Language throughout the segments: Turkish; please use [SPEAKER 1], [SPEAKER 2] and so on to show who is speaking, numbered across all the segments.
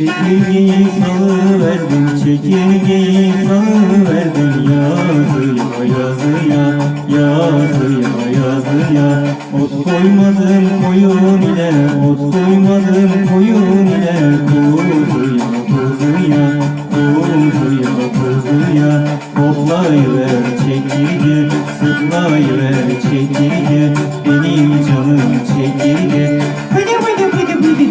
[SPEAKER 1] Çekirgeyi salıverdim, çekirgeyi salıverdim. Yazıya, yazıya, yazıya, yazıya. Ot koymadım koyun ile, ot koymadım koyun ile. Kuzuya, kuzuya, kuzuya, kuzuya. Hoplayıver çekirge, zıplayıver çekirge. Benim canım çekirge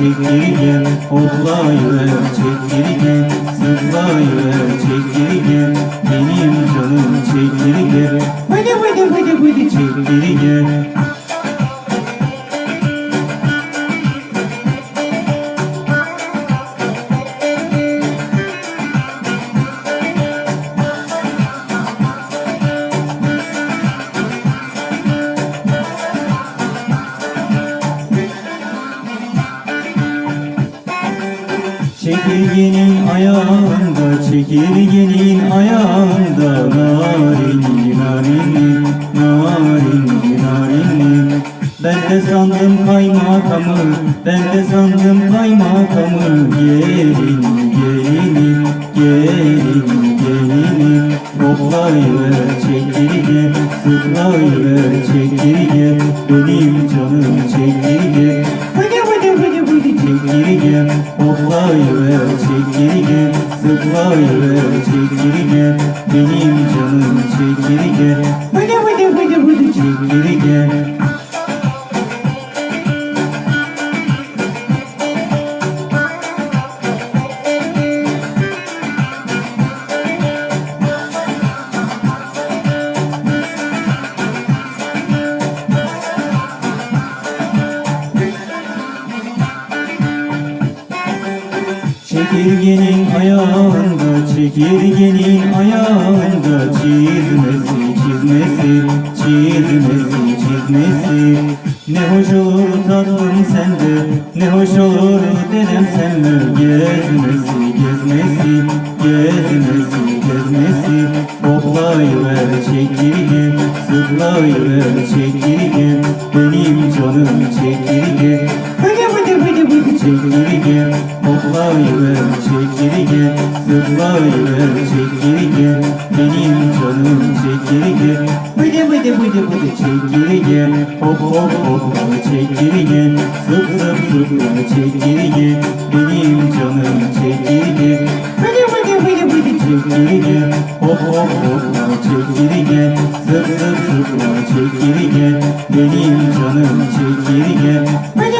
[SPEAKER 1] bıdı bıdı çekirge Hoplayıver çekirge Zıplayıver çekirge Benim canım çekirge Bıdı bıdı bıdı bıdı. Çekirge Çekirgenin ayağında, çekirgenin ayağında Narini, narini, narini, narini Ben de sandım kaymakamı, ben de sandım kaymakamı Gelin, gelini, gelin, gelini Hoplayıver çekirge, zıplayıver çekirge Benim canım çekirge. Bıdı bıdı bıdı bıdı çekirge Hoplayıver çekirge Zıplayıver çekirge Benim canım çekirge Bıdı bıdı bıdı bıdı çekirge Çekirgenin ayağında, çekirgenin ayağında Çizmesi, çizmesi, çizmesi, çizmesi Ne hoş olur tatlım sende, ne hoş olur dedem sende Gezmesi, gezmesi, gezmesi, gezmesi Hoplayıver çekirge, zıplayıver çekirge. Benim canım çekirge Bıdı bıdı bıdı Zıplayıver çekirge Benim canım çekirge Bıdı bıdı bıdı bıdı çekirge Hop hop hop çekirge Zıp zıp çekirge Benim canım çekirge Bıdı bıdı bıdı bıdı çekirge Hop hop hop çekirge Zıp zıp çekirge Benim canım Bıdı